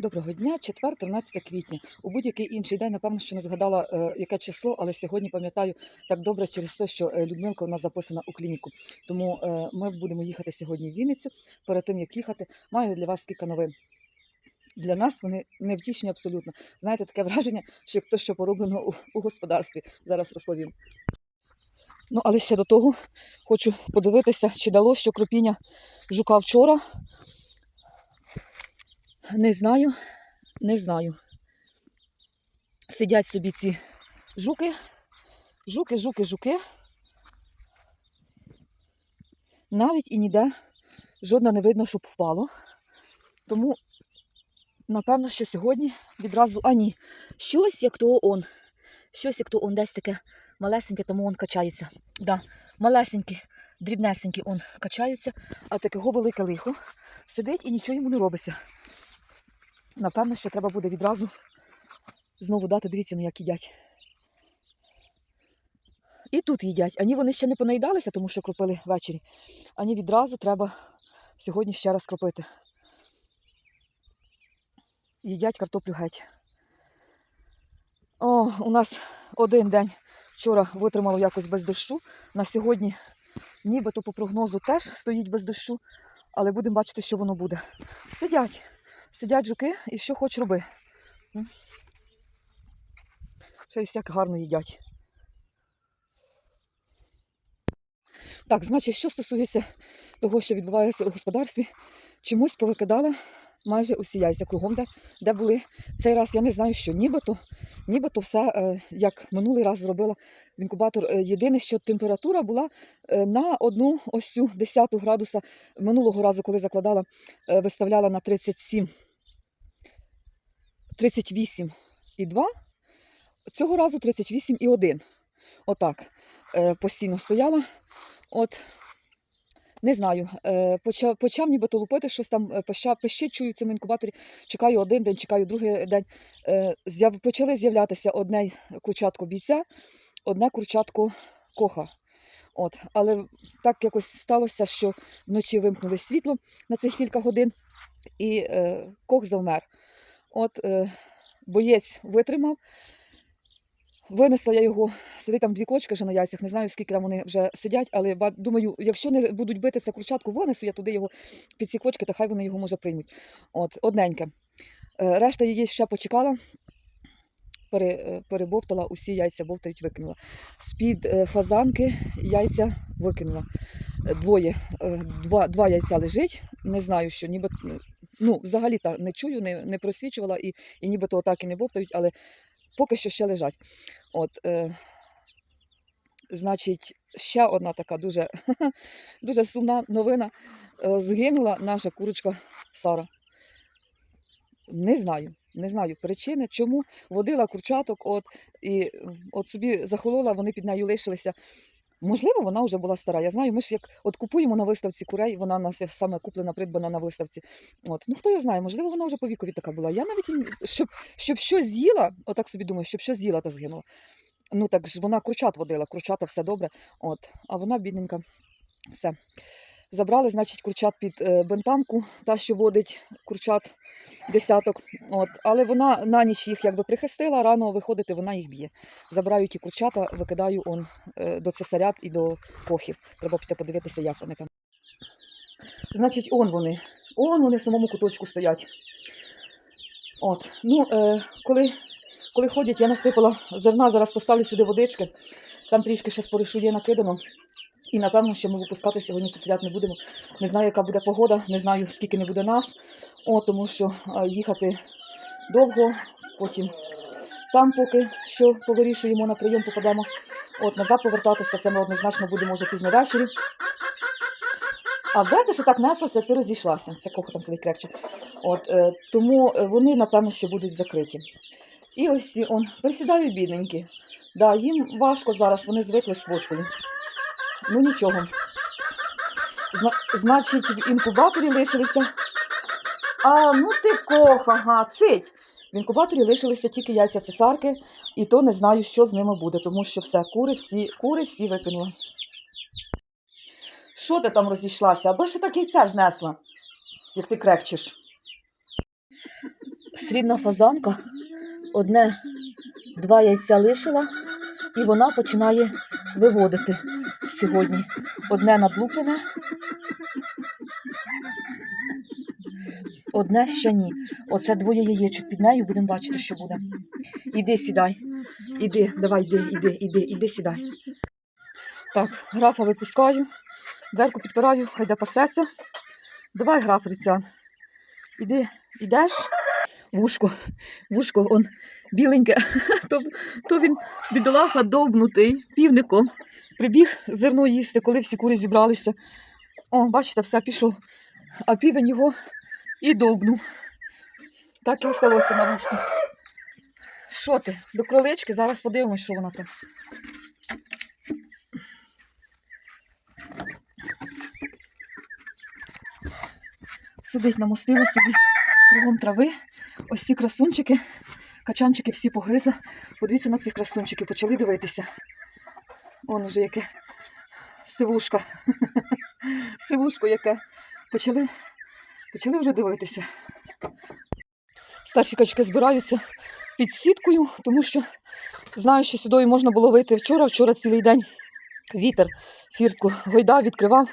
Доброго дня, четвер, 13 квітня. У будь-який інший день, напевно, що не згадала, е, яке число, але сьогодні пам'ятаю так добре через те, що е, Людмилка у нас записана у клініку. Тому е, ми будемо їхати сьогодні в Вінницю. Перед тим як їхати, маю для вас кілька новин. Для нас вони невтішні абсолютно. Знаєте, таке враження, що як то, що пороблено у, у господарстві. Зараз розповім. Ну, але ще до того хочу подивитися, чи дало що кропіння жука вчора. Не знаю, не знаю. Сидять собі ці жуки, жуки, жуки, жуки. Навіть і ніде жодна не видно, щоб впало. Тому, напевно, що сьогодні відразу. А ні, щось як то он. Щось як то он десь таке малесеньке, тому он качається. Да, малесенькі, дрібнесенькі он качаються, а такого велике лихо сидить і нічого йому не робиться. Напевно, що треба буде відразу знову дати, дивіться, ну як їдять. І тут їдять. Ані вони ще не понаїдалися, тому що кропили ввечері. Ані відразу треба сьогодні ще раз кропити. Їдять картоплю геть. О, у нас один день вчора витримало якось без дощу. На сьогодні нібито по прогнозу теж стоїть без дощу, але будемо бачити, що воно буде. Сидять. Сидять жуки і що хоч роби. Щось як гарно їдять. Так, значить, що стосується того, що відбувається у господарстві, чомусь повикидала майже усі яйця кругом, де, де були. Цей раз я не знаю, що нібито, нібито все, е, як минулий раз зробила в інкубатор. Е, єдине, що температура була е, на одну ось цю 10 градуса. Минулого разу, коли закладала, виставляла на 37, 38,2. Цього разу 38,1. Отак. Е, постійно стояла. От, не знаю, е, почав, почав нібито лупити щось там, е, пищить, чую в цьому інкубаторі. Чекаю один день, чекаю другий день. З'яв, почали з'являтися одне курчатко бійця, одне курчатко коха. От, але так якось сталося, що вночі вимкнули світло на цих кілька годин, і е, кох завмер. От е, боєць витримав. Винесла я його, сидить там дві кочки вже на яйцях, не знаю, скільки там вони вже сидять, але думаю, якщо не будуть бити це курчатку, винесу я туди його під ці кочки, то хай вони його може приймуть. От, одненьке. Е, Решта її ще почекала, пере, е, перебовтала, усі яйця бовтають, викинула. З-під е, фазанки яйця викинула. Е, Двоє, е, два, два яйця лежить, не знаю, що ніби. Ну, взагалі та не чую, не, не просвічувала і, і нібито отак і не бовтають, але поки що ще лежать. От, е, значить, ще одна така дуже, дуже сумна новина. Е, згинула наша курочка Сара. Не знаю, не знаю причини, чому водила курчаток, от, і от собі захолола, вони під нею лишилися. Можливо, вона вже була стара. Я знаю, ми ж як от купуємо на виставці курей, вона у нас саме куплена, придбана на виставці. От. Ну хто я знає, можливо, вона вже по вікові така була. Я навіть щоб, щоб щось з'їла, отак собі думаю, щоб щось з'їла, то згинула. Ну так ж вона курчат водила, курчата все добре. От. А вона, бідненька, все. Забрали, значить, курчат під е, бентамку, та, що водить курчат десяток. От. Але вона на ніч їх якби прихистила, рано виходити, вона їх б'є. Забираю ті курчата, викидаю он, е, до цесарят і до кохів. Треба піти подивитися, як вони там. Значить, он вони. Он вони в самому куточку стоять. От. Ну, е, коли, коли ходять, я насипала зерна, зараз поставлю сюди водички. Там трішки ще споришу є накидано. І напевно, що ми випускати сьогодні цесарят не будемо. Не знаю, яка буде погода, не знаю, скільки не буде нас. О, тому що їхати довго, потім там поки що повирішуємо на прийом, попадемо. От, назад повертатися, це ми однозначно будемо вже пізно ввечері. А де що так неслася, ти розійшлася. Це коха там сидить крепче. От, е, тому е, вони, напевно, що будуть закриті. І ось он, присідають бідненькі. Да, їм важко зараз, вони звикли з квочкою. Ну нічого. Зна- значить, в інкубаторі лишилися. А, ну ти коха, га, цить. В інкубаторі лишилися тільки яйця цесарки, і то не знаю, що з ними буде, тому що все, кури всі, кури всі викинула. Що ти там розійшлася? Аби ще так яйця знесла, як ти крекчеш. срібна фазанка одне, два яйця лишила, і вона починає виводити сьогодні. Одне надлуплене, одне ще ні. Оце двоє яєчок під нею, будемо бачити, що буде. Іди сідай. Іди, давай, іди, іди, іди, іди сідай. Так, графа випускаю, дверку підпираю, хай де пасеться. Давай, граф Ріцян. Іди, ідеш. Вушко, вушко, он біленьке, то, то він бідолаха довбнутий півником. Прибіг зерно їсти, коли всі кури зібралися. О, бачите, все пішов. А півень його і довбнув. Так і осталося на вушку. Що ти? До кролички? Зараз подивимось, що вона там. Сидить намостила собі кругом трави. Ось ці красунчики, качанчики всі погриза. Подивіться на цих красунчиків, почали дивитися. Он уже яке сивушка. Сивушко яке. Почали, почали вже дивитися. Старші качки збираються під сіткою, тому що знаю, що сюди можна було вийти вчора. Вчора цілий день вітер фіртку гойда відкривав,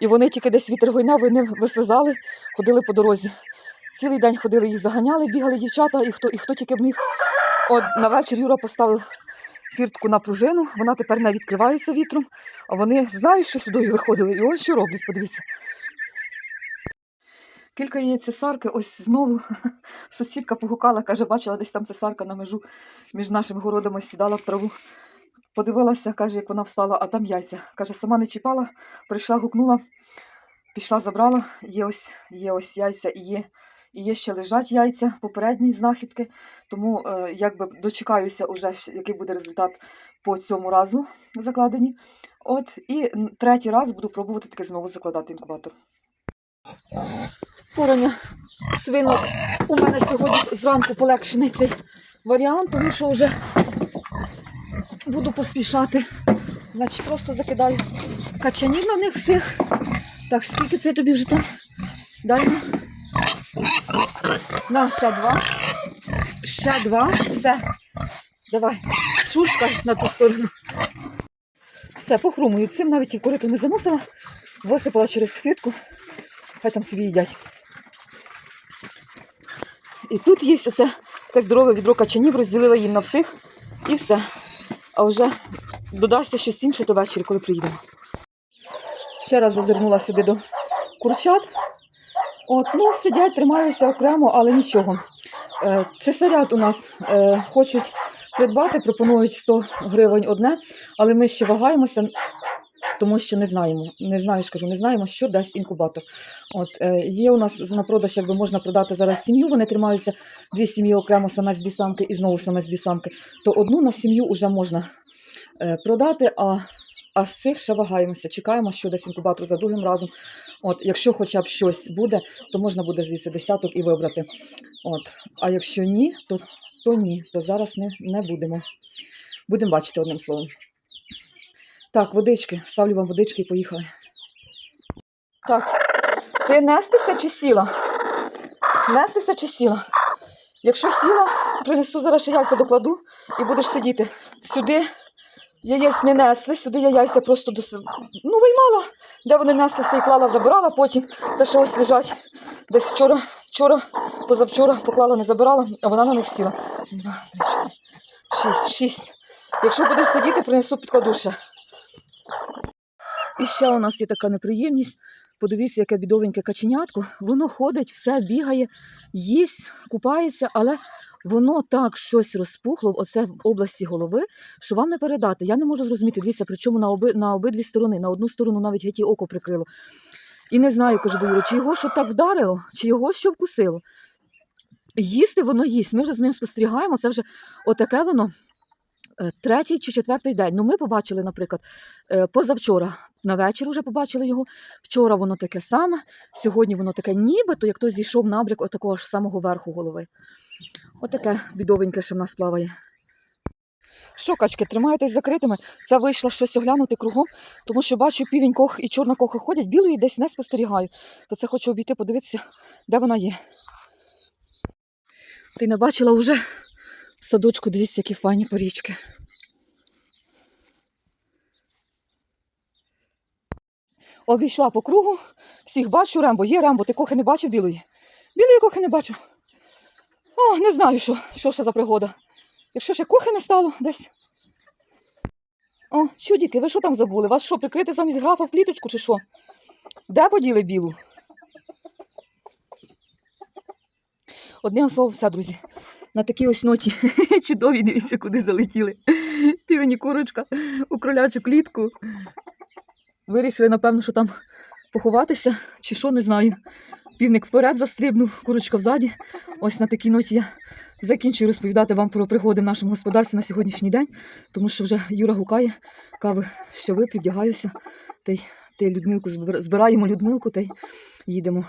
і вони тільки десь вітер гойнав, вони вислизали, ходили по дорозі. Цілий день ходили, їх заганяли, бігали дівчата, і хто, і хто тільки б міг. От на вечір Юра поставив фіртку на пружину, вона тепер не відкривається вітром, а вони знають, що сюди виходили, і ось що роблять, подивіться. Кілька яєць цесарки, ось знову сусідка погукала, каже, бачила десь там цесарка на межу між нашими городами сідала в траву. Подивилася, каже, як вона встала, а там яйця. Каже, сама не чіпала, прийшла, гукнула, пішла, забрала. Є ось, є ось яйця і є, і є ще лежать яйця, попередні знахідки. Тому е, якби дочекаюся, уже, який буде результат по цьому разу закладені. От, і третій раз буду пробувати таки знову закладати інкубатор. Порання свинок у мене сьогодні зранку полегшений цей варіант, тому що вже буду поспішати. Значить, просто закидаю качанів на них всіх. Так, скільки це тобі вже там? Ну. На, ще два. Ще два. Все. Давай. Шушка на ту сторону. Все, похрумую. Цим навіть і в не заносила. Висипала через фіртку. Хай там собі їдять. І тут є оце таке здорове відро качанів, розділила їм на всіх і все. А вже додасться щось інше до вечора, коли приїдемо. Ще раз зазирнула сюди до курчат. От, ну, сидять, тримаються окремо, але нічого. Е, Цесарят у нас е, хочуть придбати, пропонують 100 гривень одне, але ми ще вагаємося, тому що не знаємо. Не знаю, кажу, не знаємо, що дасть інкубатор. От, е, є у нас на продаж, якби можна продати зараз сім'ю, вони тримаються дві сім'ї окремо, самець дві самки і знову самець дві самки, то одну на сім'ю вже можна продати, а, а з цих ще вагаємося, чекаємо, що десь інкубатор за другим разом. От, якщо хоча б щось буде, то можна буде звідси десяток і вибрати. От, а якщо ні, то, то ні, то зараз не, не будемо. Будемо бачити одним словом. Так, водички. Ставлю вам водички і поїхали. Так, ти нестися чи сіла? Нестися чи сіла? Якщо сіла, принесу зараз яйця докладу і будеш сидіти. Сюди яєць не несли, сюди я яйця просто до... ну, виймала, де вони неслися і клала, забирала, потім це ще ось лежать. Десь вчора, вчора, позавчора поклала, не забирала, а вона на них сіла. Два, три, чотири, шість, шість. Якщо будеш сидіти, принесу підкладу. І ще у нас є така неприємність. Подивіться, яке бідовеньке каченятко. Воно ходить, все бігає, їсть, купається, але воно так щось розпухло оце в області голови, що вам не передати. Я не можу зрозуміти. Дивіться, причому на, оби, на обидві сторони, на одну сторону навіть геть око прикрило. І не знаю, кажу, до чи його що так вдарило, чи його що вкусило. Їсти воно їсть. Ми вже з ним спостерігаємо. Це вже отаке воно е, третій чи четвертий день. Ну, ми побачили, наприклад, е, позавчора на вечір вже побачили його. Вчора воно таке саме, сьогодні воно таке нібито, як хтось зійшов набряк отакого ж самого верху голови. Отаке бідовеньке, що в нас плаває. Що, качки, тримайтесь закритими. Це вийшло щось оглянути кругом, тому що бачу півень і чорна коха ходять, білої десь не спостерігаю. То це хочу обійти, подивитися, де вона є. Ти не бачила вже в садочку, дивіться, які файні порічки. Обійшла по кругу, всіх бачу, Рембо є, Рембо, ти кохи не бачив білої? Білої кохи не бачу. О, не знаю, що, що ще за пригода. Якщо ще кохи не стало десь. О, чудіки, ви що там забули? Вас що, прикрити замість графа в кліточку чи що? Де поділи білу? Одне слово, все, друзі. На такій ось ноті чудові, дивіться, куди залетіли. Півені курочка у кролячу клітку. Вирішили, напевно, що там поховатися, чи що, не знаю. Півник вперед застрибнув, курочка взаді. Ось на такій ноті я закінчую розповідати вам про пригоди в нашому господарстві на сьогоднішній день, тому що вже Юра гукає, кави ще вип'ю, вдягаюся, та й, та й Людмилку збира- збираємо Людмилку та й їдемо.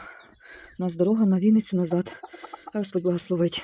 У нас дорога на Вінницю назад. Господь благословить.